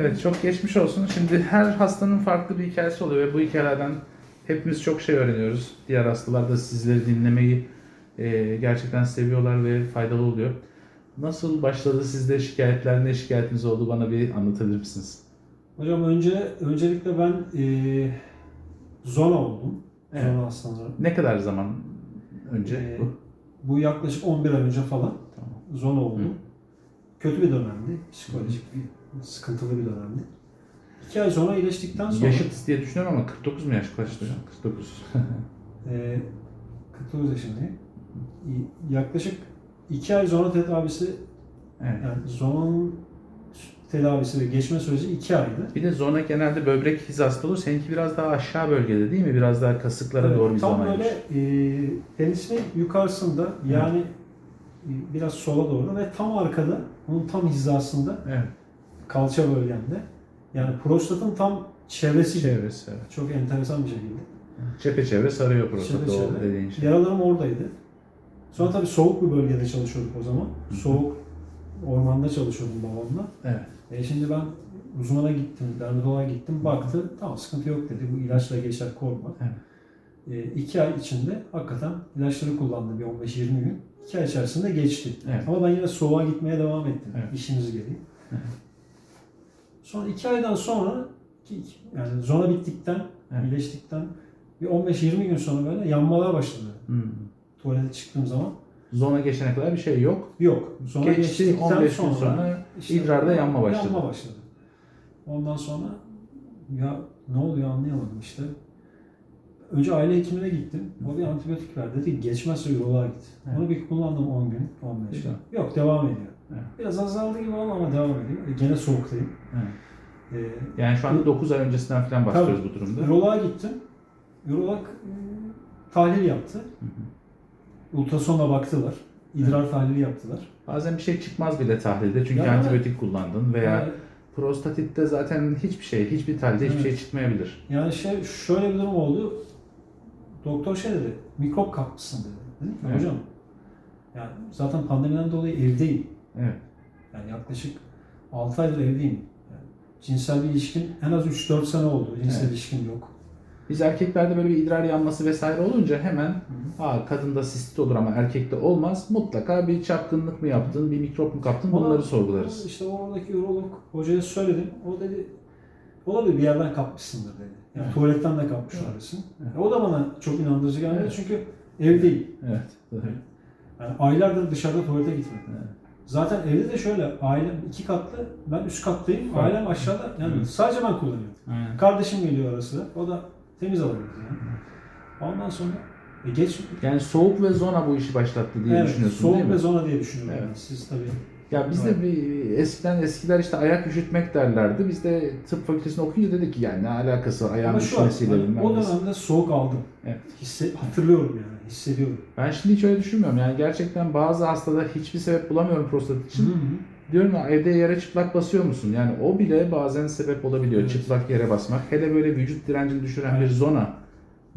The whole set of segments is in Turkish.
Evet çok geçmiş olsun. Şimdi her hastanın farklı bir hikayesi oluyor ve bu hikayelerden hepimiz çok şey öğreniyoruz. Diğer hastalar da sizleri dinlemeyi e, gerçekten seviyorlar ve faydalı oluyor. Nasıl başladı sizde şikayetler, ne şikayetiniz oldu bana bir anlatabilir misiniz? Hocam önce öncelikle ben eee zona oldum. Evet. Zona hastalığı. Ne kadar zaman önce Ee, bu? Bu yaklaşık 11 ay önce falan Tamam. zona oldum. Hı. Kötü bir dönemdi. Psikolojik bir sıkıntılı bir dönemdi. İki ay sonra iyileştikten sonra Yaşıt diye düşünüyorum ama 49 mu yaş kaçtı hocam? 49. eee 49 yaşındayım. Yaklaşık iki ay zona tedavisi evet. yani zonanın tedavisi ve geçme süreci iki aydı. Bir de zona genelde böbrek hizasında olur. Seninki biraz daha aşağı bölgede değil mi? Biraz daha kasıklara Evet, doğru bir tam zonaymış. böyle e, penisin yukarısında yani e, biraz sola doğru ve tam arkada onun tam hizasında Evet. Kalça bölgemde yani prostatın tam çevresi Çevresi evet. çok enteresan bir şekilde. Çepeçevre sarıyor prostatı o dediğin şey. Yaralarım oradaydı. Sonra tabii soğuk bir bölgede çalışıyorduk o zaman. hı. Soğuk ormanda çalışıyordum babamla. Evet. E şimdi ben uzmana gittim, dermatoloğa gittim, baktı tamam sıkıntı yok dedi. Bu ilaçla geçer korkma. Evet. E, iki ay içinde hakikaten ilaçları kullandı bir 15-20 gün. İki ay içerisinde geçti. Evet. Ama ben yine soğuğa gitmeye devam ettim. Evet. İşimiz gereği. Evet. Sonra iki aydan sonra yani zona bittikten, Evet. iyileştikten bir 15-20 gün sonra böyle yanmalar başladı. Hmm. Tuvalete çıktığım zaman. Zona geçene kadar bir şey yok. Yok. Zona Geçti geçtikten 15 gün sonra, sonra işte idrarda yanma başladı. Yanma başladı. Ondan sonra ya ne oluyor anlayamadım işte. Önce aile hekimine gittim. O bir antibiyotik verdi. Dedi geçmezse uroloğa git. Evet. Onu bir kullandım 10 gün, 15 gün. Yok devam ediyor. Evet. Biraz azaldı gibi oldu ama devam ediyor. E, gene soğuktayım. Evet. Ee, Yani şu anda 9 ay öncesinden falan bahsediyoruz bu durumda. Uroloğa gittim. Urolog e, tahlil yaptı. Hı hı. Ultrasonla baktılar. İdrar tahlili yaptılar. Bazen bir şey çıkmaz bile tahlilde çünkü Yani- antibiyotik kullandın veya Yani, prostatitte zaten hiçbir şey, hiçbir tahlilde hiçbir Evet. şey çıkmayabilir. yani şey şöyle bir durum oldu. Doktor şey dedi, mikrop kapmışsın dedi. Dedim ki Evet. hocam, yani zaten pandemiden dolayı evdeyim. Evet. Yani yaklaşık 6 aydır evdeyim. Cinsel bir ilişkin en az 3-4 sene oldu. Cinsel Evet. ilişkin yok. Biz erkeklerde böyle bir idrar yanması vesaire olunca hemen Aa, kadında sistit olur ama erkekte olmaz. Mutlaka bir çapkınlık mı yaptın, bir mikrop mu kaptın Ama bunları sorgularız. İşte oradaki urolog hocaya söyledim. O dedi olabilir bir yerden kapmışsındır dedi. Yani Evet. tuvaletten de kapmış Evet. olabilirsin. Evet. O da bana çok inandırıcı gelmedi Evet. çünkü evdeyim. Evet. Yani aylardır dışarıda tuvalete gitmedim. Evet. Zaten evde de şöyle ailem iki katlı, ben üst kattayım, Evet. ailem aşağıda. Yani Evet. sadece ben kullanıyorum. Aynen. Kardeşim geliyor ara sıra, o da temiz alıyor yani. Ondan sonra e geç Yani soğuk ve zona bu işi başlattı diye evet, düşünüyorsun soğuk değil mi? ve zona diye düşünüyorum. Evet. Yani. Siz tabii Ya bizde Evet. bir eskiden eskiler işte ayak üşütmek derlerdi. Biz de tıp fakültesinde okuyunca dedik ki yani ne alakası var ayağın üşümesiyle hani bilmem o dönemde soğuk aldım. Evet. Hisse, hatırlıyorum yani, hissediyorum. Ben şimdi hiç öyle düşünmüyorum. Yani gerçekten bazı hastada hiçbir sebep bulamıyorum prostat için. Hı hı. Diyorum ya evde yere çıplak basıyor musun? Yani o bile bazen sebep olabiliyor. Evet. Çıplak yere basmak. Hele böyle vücut direncini düşüren bir Evet. zona.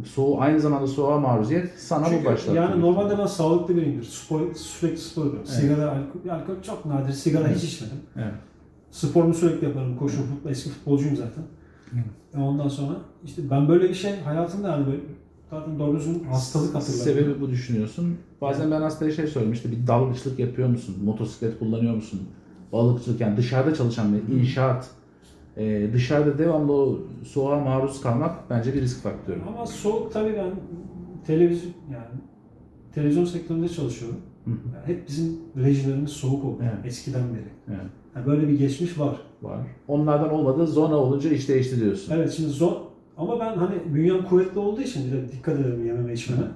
Soğuğu aynı zamanda soğuğa maruziyet sana bu Çünkü başlattı. yani normalde ben sağlıklı biriyimdir. Spor, sürekli spor yapıyorum. Evet. Sigara, alkol, alkol çok nadir. Sigara Evet. hiç içmedim. Evet. Sporumu sürekli yaparım. Koşu, futbol, eski futbolcuyum zaten. Evet. Ondan sonra işte ben böyle bir şey hayatımda yani böyle zaten düzgün hastalık hatırlamıyorum. Sebebi bu düşünüyorsun. Bazen ben hastaya şey söylüyorum işte bir dalgıçlık yapıyor musun? Motosiklet kullanıyor musun? Balıkçılık yani dışarıda çalışan bir inşaat. Ee, dışarıda devamlı o soğuğa maruz kalmak bence bir risk faktörü. Ama soğuk tabii ben televizyon yani televizyon sektöründe çalışıyorum. Yani hep bizim rejilerimiz soğuk oldu Evet. eskiden beri. Evet, Yani böyle bir geçmiş var. var. Onlardan olmadı zona olunca iş değişti diyorsun. Evet şimdi zor ama ben hani bünyem kuvvetli olduğu için bir de dikkat ederim yememe içmeme.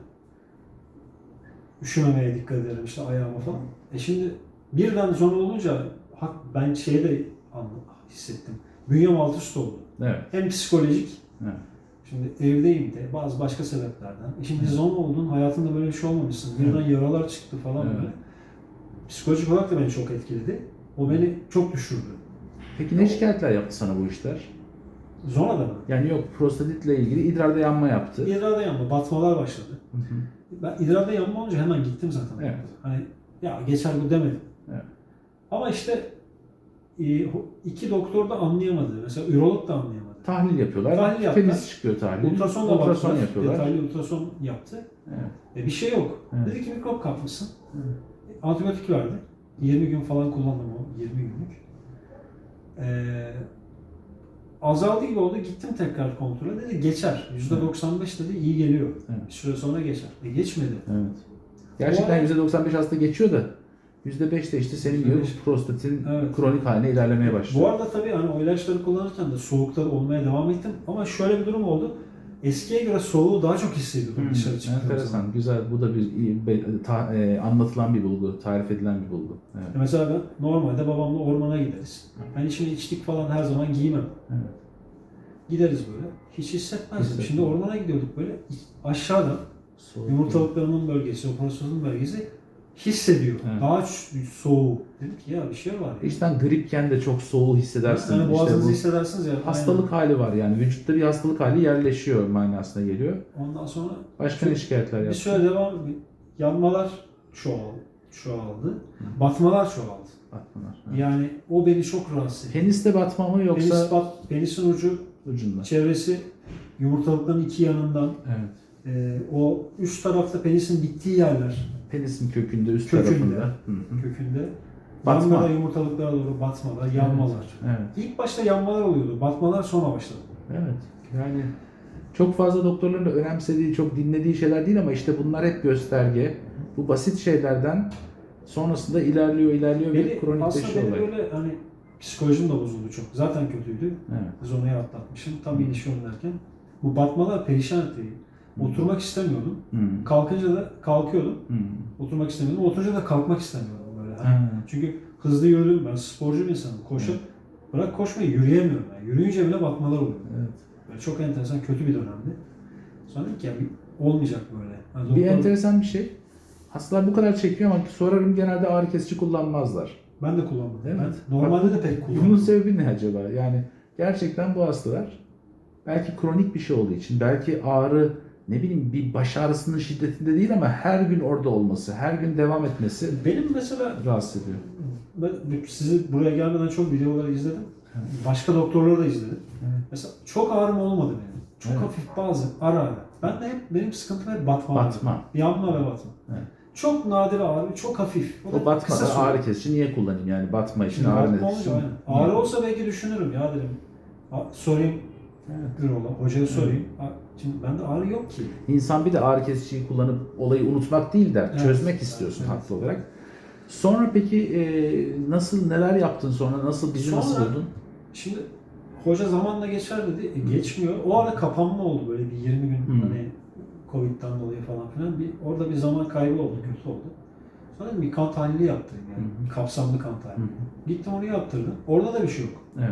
Üşümemeye dikkat ederim işte ayağıma falan. E şimdi birden zor olunca hak ben şeyi de hissettim. Bünyem alt üst oldu. Evet. Hem psikolojik evet. Şimdi evdeyim de bazı başka sebeplerden. E şimdi Evet. zon oldun, hayatında böyle bir şey olmamışsın. Birden yaralar çıktı falan Evet. böyle. Psikolojik olarak da beni çok etkiledi. O beni çok düşürdü. Peki ne şikayetler yaptı sana bu işler? Zona da mı? Yani yok prostatitle ilgili idrarda yanma yaptı. İdrarda yanma, batmalar başladı. Hı hı. Ben idrarda yanma olunca hemen gittim zaten. Evet. Hani ya geçer bu demedim. Evet. Ama işte e, iki doktor da anlayamadı. Mesela ürolog da anlayamadı. Tahlil yapıyorlar. Tahlil yaptılar. Temiz çıkıyor tahlil. Ultrason da Ultrason baktılar. yapıyorlar. Detaylı ultrason yaptı. Evet. E, bir şey yok. Evet. Dedi ki mikrop kapmışsın. Evet. Antibiyotik verdi. 20 gün falan kullandım o 20 günlük. Ee, azaldı gibi oldu. Gittim tekrar kontrole. Dedi geçer. %95 dedi iyi geliyor. Evet. Bir süre sonra geçer. E geçmedi. Evet. Gerçekten arada- %95 hasta geçiyor da %5 de işte senin gibi %5. prostatin Evet. kronik haline ilerlemeye başlıyor. Bu arada tabii hani o ilaçları kullanırken de soğukta olmaya devam ettim. Ama şöyle bir durum oldu. Eskiye göre soğuğu daha çok hissediyordum Hmm, dışarı çıktığım zaman. enteresan, güzel. Bu da bir be- ta- e, anlatılan bir bulgu, tarif edilen bir bulgu. Evet. E Mesela ben normalde babamla ormana gideriz. Ben şimdi içlik falan her zaman giymem. Evet. Gideriz böyle. Hiç hissetmezdim. Hissetmem. Şimdi ormana gidiyorduk böyle. Aşağıdan Soğuk yumurtalıklarının bölgesi, o prostatın bölgesi hissediyor. Evet. Daha soğuk. Dedim ki ya bir şey var. ya. İşten gripken de çok soğuğu hissedersin. Yani İşte boğazınızı bu hissedersiniz ya. hastalık hali var yani. Vücutta bir hastalık hali yerleşiyor manasına geliyor. Aynen. Ondan sonra Başka ne şikayetler bir yaptın? süre devam yanmalar çoğaldı. çoğaldı. Batmalar çoğaldı. Batmalar. Evet. Yani o beni çok rahatsız etti. Peniste batma mı yoksa Penis bat, penisin ucu ucunda? çevresi yumurtalıkların iki yanından Evet. e, o üst tarafta penisin bittiği yerler Penisin kökünde, üst Kökünde. tarafında. Hı hı. kökünde. Batma. Yanmada yumurtalıklara doğru batmalar, yanmalar. Evet. İlk başta yanmalar oluyordu. Batmalar sonra başladı. Evet. Yani çok fazla doktorların da önemsediği, çok dinlediği şeyler değil ama işte bunlar hep gösterge. Bu basit şeylerden sonrasında ilerliyor, ilerliyor Beni, ve aslında kronikleşiyor olay. böyle hani psikolojim de bozuldu çok. Zaten kötüydü. Evet. Zoneyi atlatmışım. Tam iyileşiyorum derken. Bu batmalar perişan etti. Oturmak istemiyordum. Hı. Kalkınca da kalkıyordum. Hı. Oturmak istemiyordum. Oturunca da kalkmak istemiyordum böyle. Hani Ha. Çünkü hızlı yürüdüm. Ben sporcu bir insanım. Koşup bırak koşmayı yürüyemiyorum. Yani. Yürüyünce bile batmalar oluyor. Evet. Böyle çok enteresan kötü bir dönemdi. Sonra dedim ki ya olmayacak böyle. Hani Bir enteresan bir şey. Hastalar bu kadar çekiyor ama sorarım genelde ağrı kesici kullanmazlar. ben de kullanmadım. Evet. Ben normalde Bak, de pek Bunun kullanmadım. sebebi ne acaba? Yani gerçekten bu hastalar belki kronik bir şey olduğu için, belki ağrı ne bileyim bir baş ağrısının şiddetinde değil ama her gün orada olması, her gün devam etmesi Benim mesela rahatsız ediyor. ben sizi buraya gelmeden çok videoları izledim. Başka doktorları da izledim. Evet. Mesela çok ağrım olmadı benim. Çok Evet. hafif bazı ara ara. Ben de hep benim sıkıntım hep batma. Batma. Yanma ve batma. Evet. Çok nadir ağrı, çok hafif. O da batma kısa da ağrı kesici niye kullanayım yani batma için ağrı batma aynen. Ağrı olsa belki düşünürüm ya derim. A- Sorayım Evet. Hocaya sorayım. A- Şimdi bende ağrı yok ki. İnsan bir de ağrı kesiciyi kullanıp olayı unutmak değil der. Evet. Çözmek istiyorsun Evet. haklı olarak. Sonra peki e, nasıl neler yaptın sonra? Nasıl bizi nasıl Sonra- buldun? Şimdi hoca zamanla geçer dedi. E, geçmiyor. O ara kapanma oldu böyle bir 20 gün Hı. hani Covid'den dolayı falan filan. Bir, orada bir zaman kaybı oldu, kötü oldu. Sonra bir kan tahlili yaptırayım yani. Hı. Kapsamlı kan tahlili. Gittim onu yaptırdım. Orada da bir şey yok. Evet.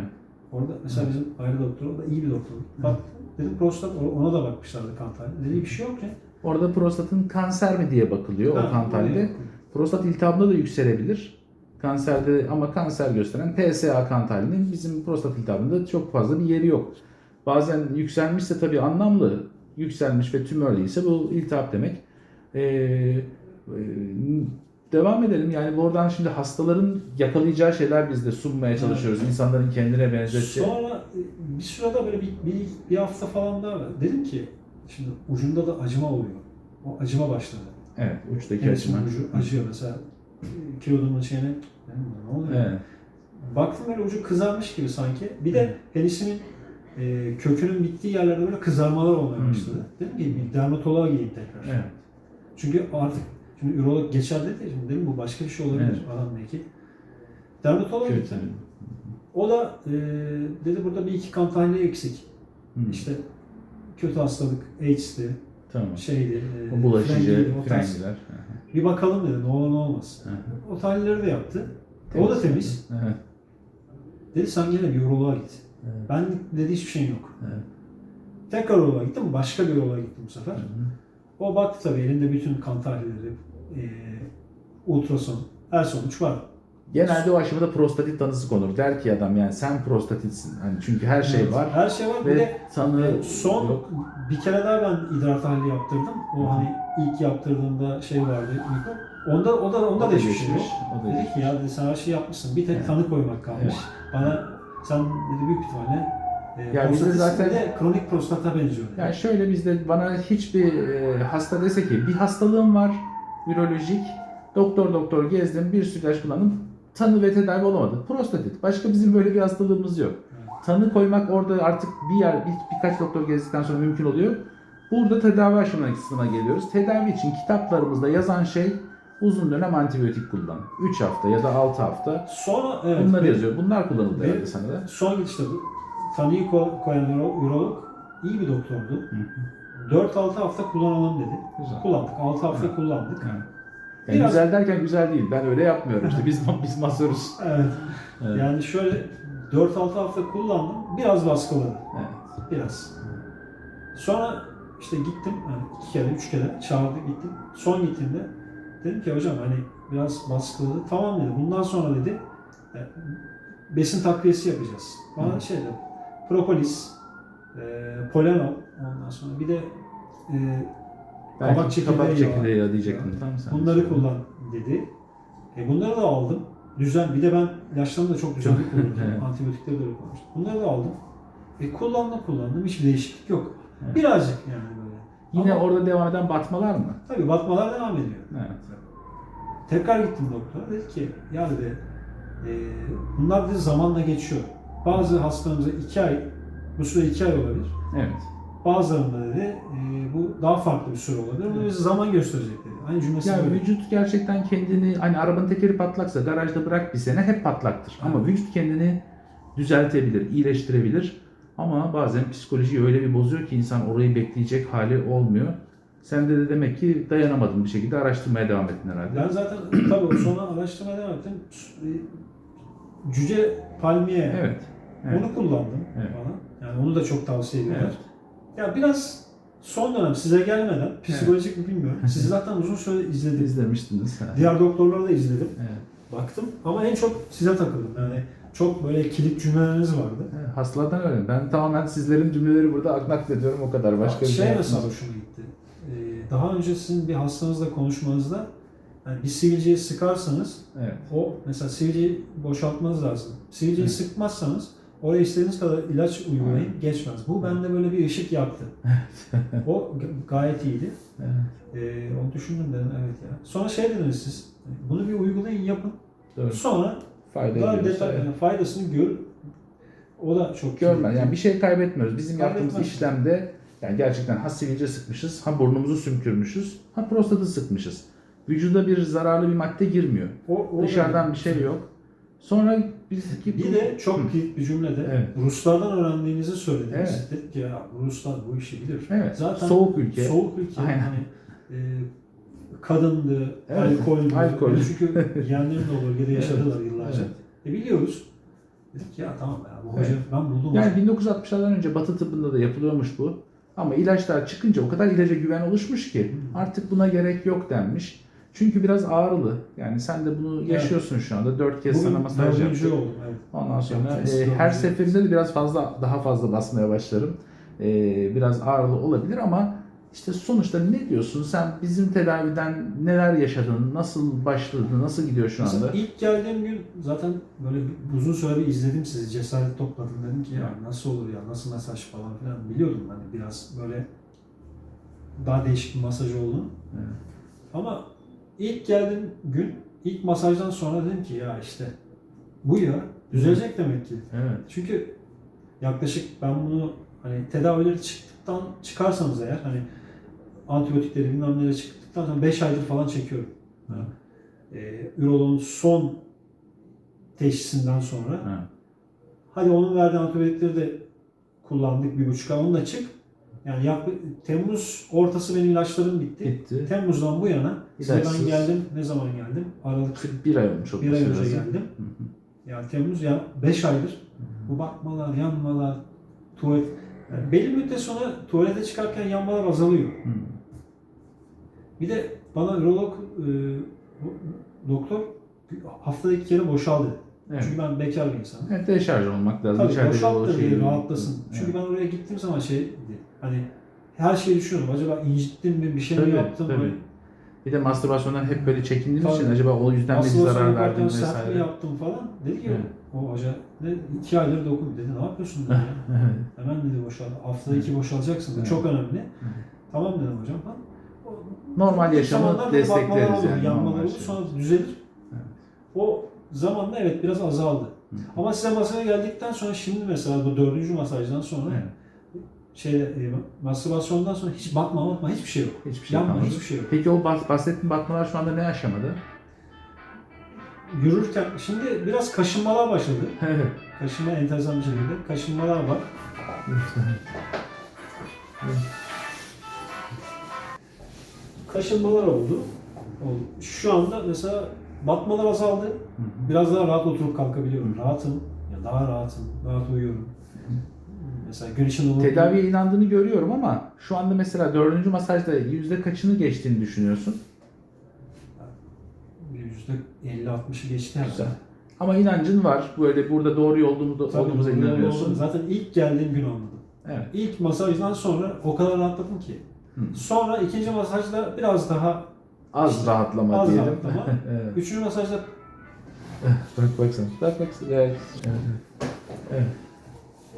Orada mesela bizim ayrı doktor, o da iyi bir doktor. Bak dedim prostat, ona da bakmışlardı kan tahlili. Dedi bir şey yok ya. Orada prostatın kanser mi diye bakılıyor Ha, o kan tahlili. Prostat iltihabında da yükselebilir. Kanserde ama kanser gösteren PSA kan tahlilinin bizim prostat iltihabında çok fazla bir yeri yok. Bazen yükselmişse tabii anlamlı yükselmiş ve tümörlüyse bu iltihap demek. Ee, e, devam edelim. Yani buradan şimdi hastaların yakalayacağı şeyler biz de sunmaya çalışıyoruz. Evet. İnsanların kendine benzeteceği. Sonra e, bir sırada böyle bir, bir, bir hafta falan daha var. Dedim ki şimdi ucunda da acıma oluyor. O acıma başladı. Evet, uçtaki Evet, açma. ucu acıyor mesela. Kilodumun şeyine dedim, ne oluyor? Evet. Baktım böyle ucu kızarmış gibi sanki. Bir de penisimin e, kökünün bittiği yerlerde böyle kızarmalar olmaya Hmm. başladı. Dedim ki bir dermatoloğa gideyim tekrar. Evet. Çünkü artık şimdi ürolog geçer dedi şimdi dedim bu başka bir şey olabilir Evet. adam belki. Dermatoloğa Kötü. gittim. O da e, dedi burada bir iki tahlili eksik. Hı. İşte kötü hastalık, AIDS'ti, Tamam. şeydi, e, bulaşıcı, frengiler. Bir bakalım dedi ne olur ne olmaz. Hı hı. O tahlilleri de yaptı. O da temiz. Evet. Dedi sen gene bir uroloğa git. Evet. Ben dedi hiçbir şeyim yok. Evet. Tekrar uroloğa gittim. Başka bir uroloğa gittim bu sefer. Hı hı. O baktı tabii elinde bütün kan tahlilleri, e, ultrason, her sonuç var. Genelde o aşamada prostatit tanısı konur. Der ki adam yani sen prostatitsin. Hani çünkü her şey Evet, var Her şey var. Bir ve de tanı e, son yok. bir kere daha ben idrar tahlili yaptırdım. O hani ilk yaptırdığımda şey vardı, mikrop. Onda o da onda O da hiçbir şey yok. Dedi ki ya dedi, sen her şeyi yapmışsın. Bir tek Evet. tanı koymak kalmış. Evet. Bana sen dedi büyük ihtimalle e, Ya bizde zaten- bir de kronik prostata benziyor. dedi. Yani şöyle bizde bana hiçbir e, hasta dese ki bir hastalığım var ürolojik doktor doktor gezdim bir sürü ilaç kullandım tanı ve tedavi olamadı. Prostatit. Başka bizim böyle bir hastalığımız yok. Tanı koymak orada artık bir yer bir, birkaç doktor gezdikten sonra mümkün oluyor. Burada tedavi aşamasına geliyoruz. Tedavi için kitaplarımızda yazan şey uzun dönem antibiyotik kullan. 3 hafta ya da 6 hafta. Sonra evet. Bunları yazıyor. Bunlar kullanıldı herhalde sana da. Son gidişte bu tanıyı ko- koyan uro- urolog iyi bir doktordu. 4-6 hafta kullanalım dedi. Güzel. Kullandık. 6 hafta Evet. kullandık. Yani, yani Biraz- güzel derken güzel değil. Ben öyle yapmıyorum işte. Biz biz masörüz. Evet. Evet. Yani şöyle 4-6 hafta kullandım. Biraz baskıladı. Evet. Biraz. Sonra işte gittim. Yani iki kere, üç kere çağırdı gittim. Son gittiğimde dedim ki hocam hani biraz baskıladı. Tamam dedi. Bundan sonra dedi e, besin takviyesi yapacağız. Bana Hı. şey dedi. Propolis, e, polenol ondan sonra bir de e, Belki Kabak çekirdeği kabak çekirdeği ya diyecektim. Tamam sen. bunları söyle. kullan dedi. E, bunları da aldım. Düzen, bir de ben ilaçlarımı da çok düzenli kullanıyorum. Evet. Antibiyotikleri de öyle kullanmıştım. Bunları da aldım. E, kullandım kullandım. Hiçbir değişiklik yok. Evet. Birazcık yani böyle. Yine Ama orada devam eden batmalar mı? tabii batmalar devam ediyor. Evet. Tekrar gittim doktora. Dedi ki ya dedi e, bunlar dedi zamanla geçiyor. Bazı hastalarımıza iki ay, bu süre iki ay olabilir. Evet. Bazılarında dedi e, bu daha farklı bir süre olabilir. Bunu bize zaman gösterecek dedi. Aynı cümlesi Yani böyle. vücut gerçekten kendini hani arabanın tekeri patlaksa garajda bırak bir sene hep patlaktır. Ama Evet. vücut kendini düzeltebilir, iyileştirebilir. Ama bazen psikolojiyi öyle bir bozuyor ki insan orayı bekleyecek hali olmuyor. Sen de, de demek ki dayanamadın bir şekilde araştırmaya devam ettin herhalde. Ben zaten tabii sonra araştırmaya devam ettim. E, Cüce palmiye Evet. evet. onu kullandım Evet. bana. Yani onu da çok tavsiye ediyorlar. Evet. Ya biraz son dönem size gelmeden psikolojik mi bilmiyorum. Sizi zaten uzun süre izledim. İzlemiştiniz. Ha. Diğer doktorları da izledim. Evet. Baktım ama en çok size takıldım. Yani çok böyle kilit cümleleriniz vardı. Evet, Hastalardan öyle. Ben tamamen sizlerin cümleleri burada naklediyorum o kadar. Başka bir şey şey mesela hoşuma gitti. Ee, daha önce sizin bir hastanızla konuşmanızda yani bir sivilceyi sıkarsanız Evet. o mesela sivilceyi boşaltmanız lazım. Sivilceyi Evet. sıkmazsanız oraya istediğiniz kadar ilaç uygulayın geçmez. Bu bende böyle bir ışık yaktı. o gayet iyiydi. Evet. Ee, onu düşündüm dedim evet ya. Sonra şey dediniz siz bunu bir uygulayın yapın. Doğru. Sonra Fayda daha detay, evet. yani faydasını gör. O da çok kıymetli. Yani bir şey kaybetmiyoruz. Bizim yaptığımız Kaybetmez. işlemde yani gerçekten ha sivilce sıkmışız, ha burnumuzu sümkürmüşüz, ha prostatı sıkmışız. Vücuda bir zararlı bir madde girmiyor. o, o da- Dışarıdan bir şey yok. Sonra biz Bir de çok kilit bir cümlede Evet. Ruslardan öğrendiğinizi söylediniz. Evet. Dedik ki ya Ruslar bu işi bilir. Evet. Zaten soğuk ülke. Soğuk ülke. Aynen. Hani e, kadındı, Evet, alkoldü. alkol. Çünkü yeğenlerim de o bölgede yaşadılar yıllarca. Evet. E biliyoruz. Dedik ya tamam ya bu Evet. hoca ben buldum. Yani 1960'lardan önce Batı tıbbında da yapılıyormuş bu. Ama ilaçlar çıkınca o kadar ilaca güven oluşmuş ki artık buna gerek yok denmiş. Çünkü biraz ağrılı. Yani sen de bunu yaşıyorsun şu anda. Dört kez sana Bugün masaj dördüncü yaptık. oldum. Evet. Ondan sonra e, her seferinde de biraz fazla daha fazla basmaya başlarım. E, biraz ağırlı olabilir ama işte sonuçta ne diyorsun? Sen bizim tedaviden neler yaşadın? Nasıl başladı? Nasıl gidiyor şu Mesela anda? ilk geldiğim gün zaten böyle uzun süre bir izledim sizi. Cesaret topladım. Dedim ki ya nasıl olur ya nasıl masaj falan filan. Biliyordum hani biraz böyle daha değişik bir masaj olduğunu. Evet. Ama ilk geldiğim gün ilk masajdan sonra dedim ki ya işte bu ya düzelecek demek ki. Evet. Çünkü yaklaşık ben bunu hani tedavileri çıktıktan çıkarsanız eğer hani antibiyotikleri bilmem neleri çıktıktan sonra 5 aydır falan çekiyorum. Evet. Ee, üroloğun son teşhisinden sonra Evet. hadi onun verdiği antibiyotikleri de kullandık bir buçuk ay onunla çık. Yani yaklaşık Temmuz ortası benim ilaçlarım bitti. Gitti. Temmuz'dan bu yana size ben geldim. Ne zaman geldim? Aralık Bir ay olmuş bir ay önce lazım. geldim. Hı hı. Yani Temmuz ya 5 aydır bu bakmalar, yanmalar, tuvalet. Yani belli müddet sonra tuvalete çıkarken yanmalar azalıyor. Hı. Bir de bana ürolog e, doktor haftada iki kere boşal dedi. Evet. Çünkü ben bekar bir insanım. Evet, deşarj olmak lazım. Tabii boşalt da diye rahatlasın. Evet. Çünkü ben oraya gittiğim zaman şey hani her şeyi düşünüyorum. Acaba incittim mi, bir şey Tabii, mi yaptım tabii. mı? Bir de mastürbasyondan hep böyle çekindiğimiz için acaba o yüzden mi Aslında zarar sonra verdim mi vesaire. yaptım falan. Dedi ki Evet. o hoca ne iki aydır dokun dedi. Ne yapıyorsun dedi. ya? Evet. Hemen dedi boşal. Haftada iki boşalacaksın. Bu Evet. çok önemli. Tamam dedim hocam falan. O- Normal yaşamı zamanlar böyle bakmalar destekleriz olur, yani. Yanmalar normal olur. şey. Sonra düzelir. Evet. O zamanla evet biraz azaldı. Hı. Ama size masaya geldikten sonra şimdi mesela bu dördüncü masajdan sonra Evet. Şeyde e, mastürbasyondan sonra hiç bakma bakma hiçbir şey yok. Hiçbir şey Yanma kalmadı. hiçbir şey yok. Peki o bahs- bahsettiğin batmalar şu anda ne aşamada? Yürürken şimdi biraz kaşınmalar başladı. Evet. Kaşınma enteresan bir şekilde. Kaşınmalar var. Kaşınmalar oldu. oldu. Şu anda mesela batmalar azaldı. Biraz daha rahat oturup kalkabiliyorum. Rahatım. Ya daha rahatım. Rahat uyuyorum. Mesela gün içinde olur. Tedaviye inandığını görüyorum ama şu anda mesela dördüncü masajda yüzde kaçını geçtiğini düşünüyorsun? Yüzde 50-60'ı geçti herhalde. Güzel. Ama inancın var. Böyle burada doğru yolda Tabii, olduğumuza inanıyorsun. Zaten ilk geldiğim gün anladım. Evet. İlk masajdan sonra o kadar rahatladım ki. Hı. Sonra ikinci masajda biraz daha, Az rahatlama Az diyelim. rahatlama. evet. üçüncü masajda Bak bak sen. Bak bak. Evet. Evet. evet.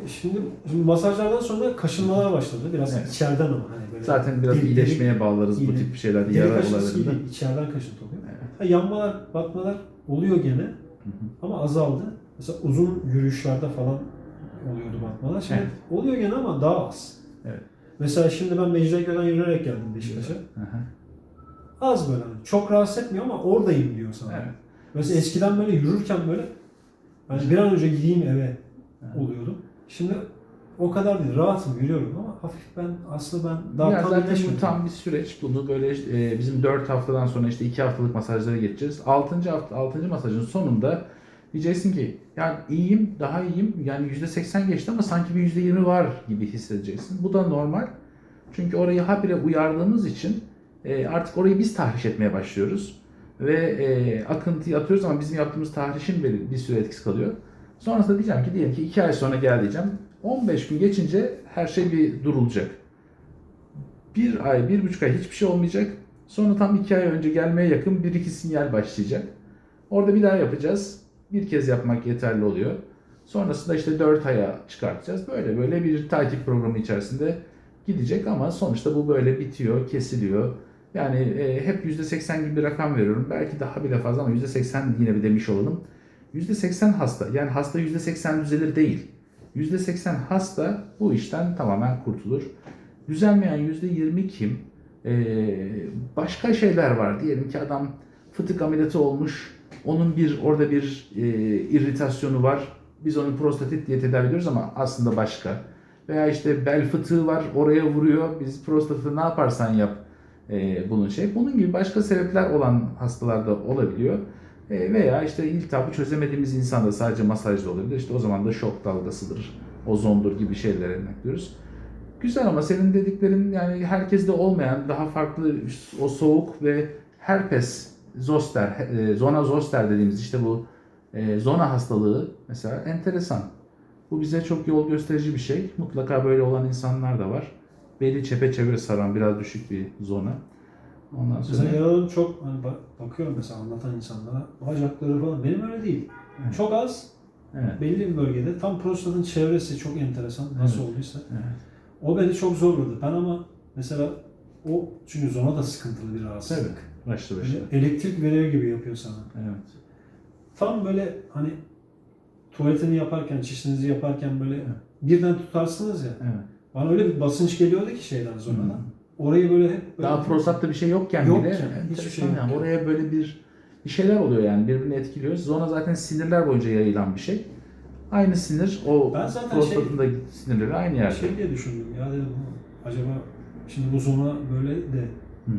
Şimdi, şimdi masajlardan sonra kaşınmalar başladı. Biraz Evet. içeriden ama hani böyle. Zaten biraz deri- iyileşmeye bağlarız bu tip şeyler deri yara olaylarında. içeriden kaşıntı oluyor. Evet. Ha, yanmalar, batmalar oluyor gene Hı hı. ama azaldı. Mesela uzun yürüyüşlerde falan oluyordu batmalar. Şimdi Evet. oluyor gene ama daha az. Evet. Mesela şimdi ben Mecidiyeköy'den yürüyerek geldim Beşiktaş'a. Az böyle hani çok rahatsız etmiyor ama oradayım diyor sana. Evet. Mesela eskiden böyle yürürken böyle hani bir an önce gideyim eve Evet. oluyordu. Şimdi o kadar değil. Rahatım yürüyorum ama hafif ben aslında ben daha tam zaten bu tam bir süreç. Bunu böyle e, bizim 4 haftadan sonra işte 2 haftalık masajlara geçeceğiz. 6. hafta 6. masajın sonunda diyeceksin ki yani iyiyim, daha iyiyim. Yani %80 geçti ama sanki bir %20 var gibi hissedeceksin. Bu da normal. Çünkü orayı habire uyardığımız için e, artık orayı biz tahriş etmeye başlıyoruz. Ve e, akıntıyı atıyoruz ama bizim yaptığımız tahrişin bir, bir süre etkisi kalıyor. Sonrasında diyeceğim ki diyelim ki 2 ay sonra gel diyeceğim. 15 gün geçince her şey bir durulacak. Bir ay, bir buçuk ay hiçbir şey olmayacak. Sonra tam iki ay önce gelmeye yakın bir iki sinyal başlayacak. Orada bir daha yapacağız. Bir kez yapmak yeterli oluyor. Sonrasında işte 4 aya çıkartacağız. Böyle böyle bir takip programı içerisinde gidecek ama sonuçta bu böyle bitiyor, kesiliyor. Yani e, hep %80 gibi bir rakam veriyorum. Belki daha bile fazla ama %80 yine bir demiş olalım. %80 hasta. Yani hasta %80 düzelir değil. %80 hasta bu işten tamamen kurtulur. Düzelmeyen %20 kim? Ee, başka şeyler var. Diyelim ki adam fıtık ameliyatı olmuş. Onun bir orada bir e, irritasyonu var. Biz onu prostatit diye tedavi ediyoruz ama aslında başka. Veya işte bel fıtığı var oraya vuruyor. Biz prostatı ne yaparsan yap e, bunun şey. Bunun gibi başka sebepler olan hastalarda olabiliyor. E, veya işte iltihabı çözemediğimiz insanda sadece masajda olabilir. İşte o zaman da şok dalgasıdır, ozondur gibi şeylere ekliyoruz. Güzel ama senin dediklerin yani herkeste olmayan daha farklı o soğuk ve herpes zoster, e, zona zoster dediğimiz işte bu e, zona hastalığı mesela enteresan. Bu bize çok yol gösterici bir şey. Mutlaka böyle olan insanlar da var. Beli çepeçevre saran biraz düşük bir zona. Ondan sonra Mesela yaralarım çok hani bak- bakıyorum mesela anlatan insanlara bacakları falan benim öyle değil. Evet. Çok az evet, belli bir bölgede tam prostatın çevresi çok enteresan nasıl olduysa. evet, O beni çok zorladı. Ben ama mesela o çünkü zona da sıkıntılı bir rahatsızlık. başlı Böyle başına. elektrik veriyor gibi yapıyor sana. Evet. Tam böyle hani tuvaletini yaparken, çişinizi yaparken böyle birden tutarsınız ya. Evet. Bana öyle bir basınç geliyordu ki şeyden zonadan. Orayı böyle hep böyle Daha prostatta bir şey yokken Yokken, bile hiçbir enteresan şey yokken. yani. oraya böyle bir bir şeyler oluyor yani birbirini etkiliyor. Zona zaten sinirler boyunca yayılan bir şey. Aynı sinir o Ben zaten prostatın da sinirleri aynı yerde. şey diye düşündüm ya dedim acaba şimdi bu zona böyle de Hı.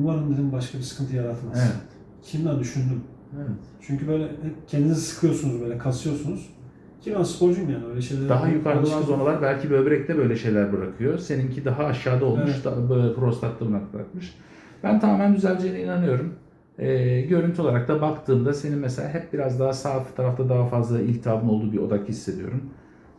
umarım dedim başka bir sıkıntı yaratmaz. Evet. Kimden düşündüm. Evet. Çünkü böyle hep kendinizi sıkıyorsunuz böyle kasıyorsunuz. Ki ben sporcuyum yani öyle şeylere. Daha yukarıda olan zonalar belki böbrekte böyle şeyler bırakıyor. Seninki daha aşağıda olmuş, Evet. da, prostatta bırakmış. Ben tamamen düzeleceğine inanıyorum. Ee, görüntü olarak da baktığımda senin mesela hep biraz daha sağ tarafta daha fazla iltihabın olduğu bir odak hissediyorum.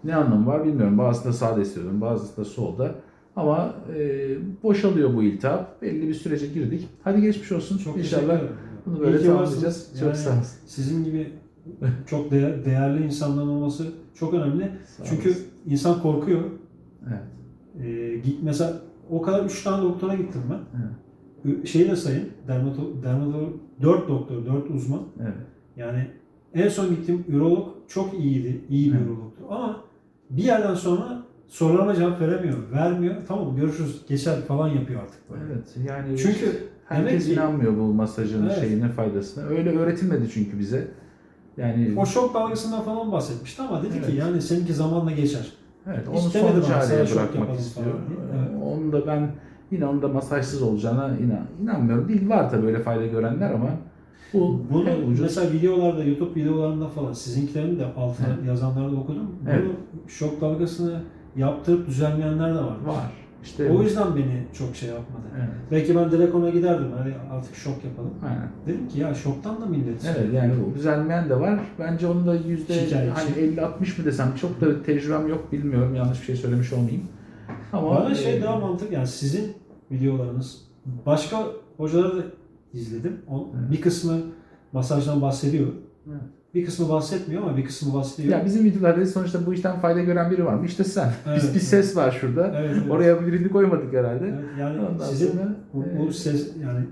Ne anlamı var bilmiyorum. Bazısında sağda hissediyorum, bazısında solda. Ama e, boşalıyor bu iltihap. Belli bir sürece girdik. Hadi geçmiş olsun. Çok İnşallah bunu böyle tamamlayacağız. varsınız. Çok Yani sağ olun. Sizin gibi çok değer- değerli insanların olması çok önemli. Çünkü insan korkuyor. Evet. Ee, git mesela o kadar 3 tane doktora gittim ben. Evet. Şeyi de sayın. Dermato, dermatolog 4 doktor, 4 uzman. Evet. Yani en son gittiğim ürolog çok iyiydi. iyi bir Evet. ürologtu. Ama bir yerden sonra sorularıma cevap veremiyor. Vermiyor. Tamam görüşürüz. Geçer falan yapıyor artık. Böyle. Evet. Yani Çünkü herkes demek ki- inanmıyor bu masajın Evet. şeyine faydasına. Öyle öğretilmedi çünkü bize. Yani o şok dalgasından falan bahsetmişti ama dedi Evet. ki yani seninki zamanla geçer. Evet, onu İstemedim son ama çareye sana şok bırakmak yapalım istiyor. falan diye. Ee, Evet. Onu da ben yine onun da masajsız olacağına inan, inanmıyorum. Değil var tabii böyle fayda görenler ama bu Bunu ucuz. mesela videolarda, YouTube videolarında falan sizinkilerin de altına yazanlarda okudum. Evet. Bunu şok dalgasını yaptırıp düzelmeyenler de var. var. İşte O yüzden beni çok şey yapmadı. Evet. Belki ben direkt ona giderdim. Hani artık şok yapalım. Aynen. Dedim ki ya şoktan da millet. Evet yani bu düzelmeyen de var. Bence onun da yüzde Şikayetçi. hani 50-60 mı desem çok da tecrübem yok bilmiyorum. Yanlış bir şey söylemiş olmayayım. Ama Bana şey e, daha mantıklı yani sizin videolarınız başka hocaları da izledim. O, Evet. Bir kısmı masajdan bahsediyor. Evet. Bir kısmı bahsetmiyor ama bir kısmı bahsediyor. ya bizim videolarda sonuçta bu işten fayda gören biri var mı? İşte sen. Evet, Biz bir ses var şurada. Evet, evet. Oraya birini koymadık herhalde. Evet, yani Ondan sizin sonra, bu, bu ses yani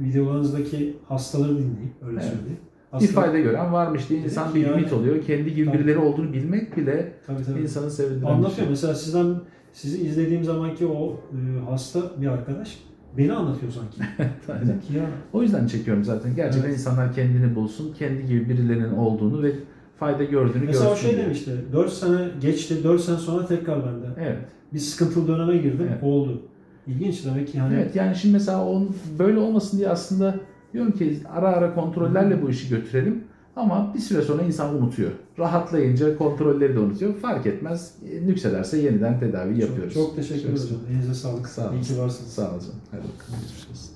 videolarınızdaki hastaları dinleyip öyle Evet. söyleyeyim. bir Hasta- fayda gören varmış diye insan bir yani- ümit oluyor. Kendi gibi Tabii. birileri olduğunu bilmek bile Tabii, tabii. insanı sevindiren bir Anlatıyor. şey. Mesela sizden sizi izlediğim zamanki o e, hasta bir arkadaş beni anlatıyor sanki. Aynen. Ya O yüzden çekiyorum zaten. Gerçekten Evet. insanlar kendini bulsun, kendi gibi birilerinin olduğunu ve fayda gördüğünü mesela görsün. şey diye. demişti. 4 sene geçti. 4 sene sonra tekrar bende. Evet. Bir sıkıntılı döneme girdim. Evet. Oldu. İlginç demek ki hani Evet yani şimdi mesela onun böyle olmasın diye aslında diyorum ki ara ara kontrollerle bu işi götürelim. Ama bir süre sonra insan unutuyor. Rahatlayınca kontrolleri de unutuyor. Fark etmez. E, Nüksederse yeniden tedavi yapıyoruz. çok teşekkür Çok ederim. Elinize sağlık. Sağ İyi ki varsınız. Sağ olun. Hadi bakalım. Geçmiş olsun.